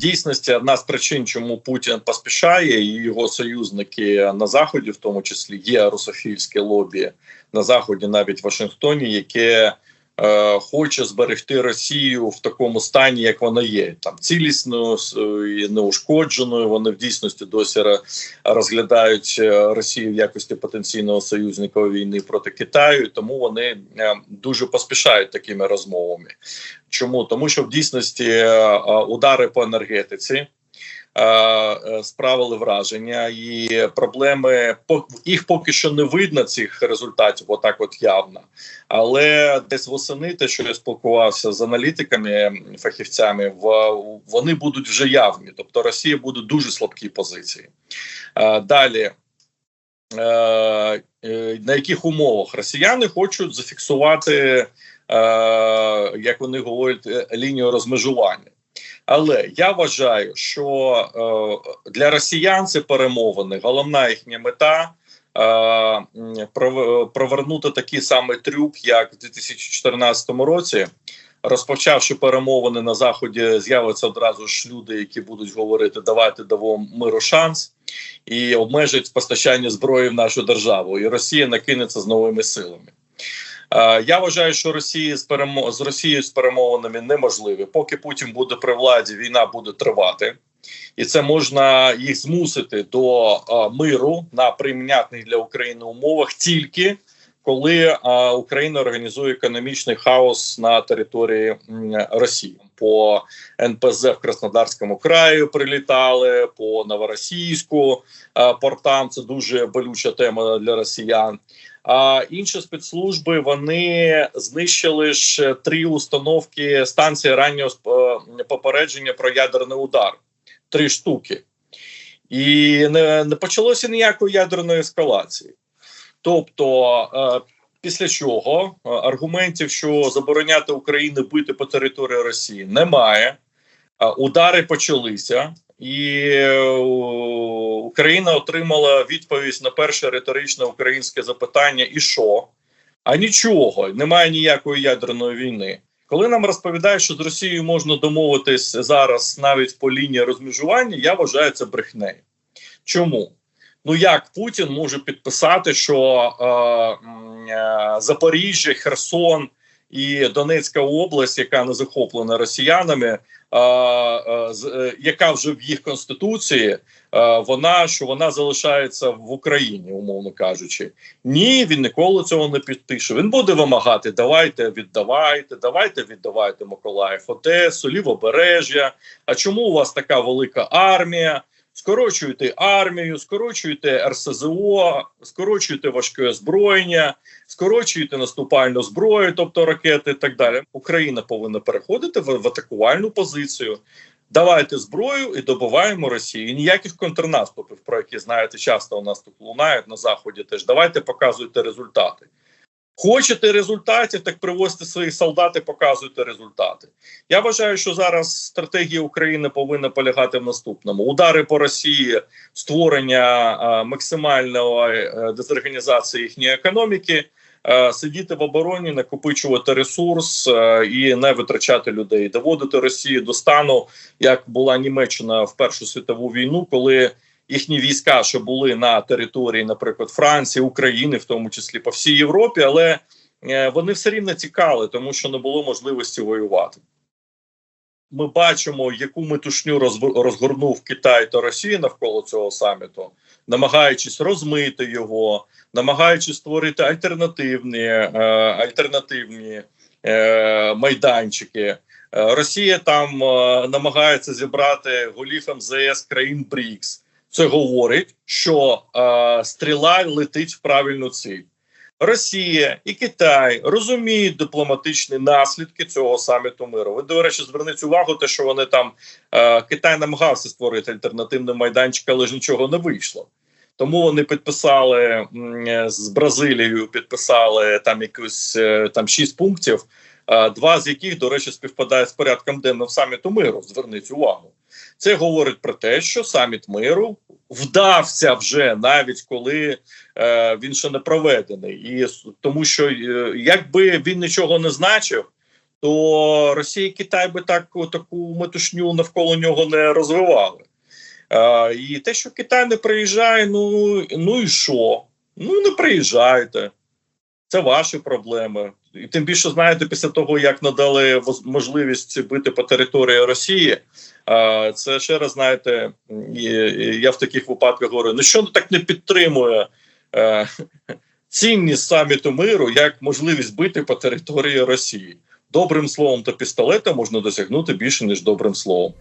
дійсності одна з причин, чому Путін поспішає, і його союзники на заході, в тому числі, є русофільське лобі на заході, навіть в Вашингтоні, яке е, хоче зберегти Росію в такому стані, як вона є, там цілісною і неушкодженою. Вони в дійсності досі розглядають е, Росію в якості потенційного союзника війни проти Китаю, тому вони е, дуже поспішають такими розмовами. Чому тому, що в дійсності е, е, удари по енергетиці. Е, е, Справили враження, і проблеми їх поки що не видно цих результатів, отак от явно. Але десь восени, те, що я спілкувався з аналітиками, фахівцями, вони будуть вже явні. Тобто Росія буде дуже слабкій позиції. Е, Далі. На яких умовах росіяни хочуть зафіксувати, як вони говорять, лінію розмежування. Але я вважаю, що е, для росіян це перемовини. Головна їхня мета е, пров- провернути такий самий трюк, як в 2014 році. Розпочавши перемовини на заході, з'являться одразу ж люди, які будуть говорити: давайте дамо миру шанс і обмежують постачання зброї в нашу державу. І Росія накинеться з новими силами. Е, Я вважаю, що Росії з перемо з Росією з перемовинами неможливі. Поки Путін буде при владі, війна буде тривати, і це можна їх змусити до е, миру на прийнятних для України умовах тільки коли е, Україна організує економічний хаос на території м, Росії. По НПЗ в Краснодарському краї прилітали по новоросійську е, портам. Це дуже болюча тема для росіян. А інші спецслужби вони знищили ж три установки станції раннього е, попередження про ядерний удар. Три штуки. І не, не почалося ніякої ядерної ескалації. Тобто, е, після чого е, аргументів, що забороняти Україні бити по території Росії, немає. Удари почалися, і Україна отримала відповідь на перше риторичне українське запитання: і що? А нічого, немає ніякої ядерної війни. Коли нам розповідають, що з Росією можна домовитись зараз навіть по лінії розмежування, я вважаю це брехнею. Чому? Ну як Путін може підписати, що е, е, Запоріжжя, Херсон і Донецька область, яка не захоплена росіянами, яка вже в їх конституції, е, вона що вона залишається в Україні, умовно кажучи. Ні, він ніколи цього не підпише. Він буде вимагати: давайте віддавайте, давайте віддавайте Миколаїв, Одесу, Лівобережжя. А чому у вас така велика армія? Скорочуєте армію, скорочуєте РСЗО, скорочуєте важке озброєння, скорочуєте наступальну зброю, тобто ракети і так далі. Україна повинна переходити в, в атакувальну позицію. Давайте зброю і добиваємо Росію. І ніяких контрнаступів, про які знаєте, часто у нас тут лунають на заході. Теж давайте показуйте результати. Хочете результатів, так привозьте своїх солдат і показуйте результати. Я вважаю, що зараз стратегія України повинна полягати в наступному: удари по Росії, створення е, максимальної е, дезорганізації їхньої економіки, е, сидіти в обороні, накопичувати ресурс і не витрачати людей, доводити Росію до стану, як була Німеччина в Першу світову війну, коли їхні війська, що були на території, наприклад, Франції, України, в тому числі по всій Європі, але е, вони все рівно тікали, тому що не було можливості воювати. Ми бачимо, яку метушню розгорнув Китай та Росія навколо цього саміту, намагаючись розмити його, намагаючись створити альтернативні, е, альтернативні е, майданчики. Росія там е, намагається зібрати голів МЗС країн БРІКС. Це говорить, що е, стріла летить в правильну ціль. Росія і Китай розуміють дипломатичні наслідки цього саміту миру. Ви до речі, зверніть увагу, те, що вони там е, Китай намагався створити альтернативний майданчик, але ж нічого не вийшло. Тому вони підписали е, з Бразилією, підписали там якусь е, там шість пунктів. е, Два з яких, до речі, співпадають з порядком денним саміту миру. Зверніть увагу. Це говорить про те, що саміт миру вдався вже навіть коли е, він ще не проведений, і тому що е, якби він нічого не значив, то Росія і Китай би так таку метушню навколо нього не розвивали. Е, і те, що Китай не приїжджає, ну, ну і що? Ну не приїжджайте. Це ваші проблеми. І тим більше, знаєте, після того, як надали можливість бити по території Росії, це ще раз знаєте, я в таких випадках говорю: ну що так не підтримує е, цінність саміту миру як можливість бити по території Росії. Добрим словом та пістолетом можна досягнути більше ніж добрим словом.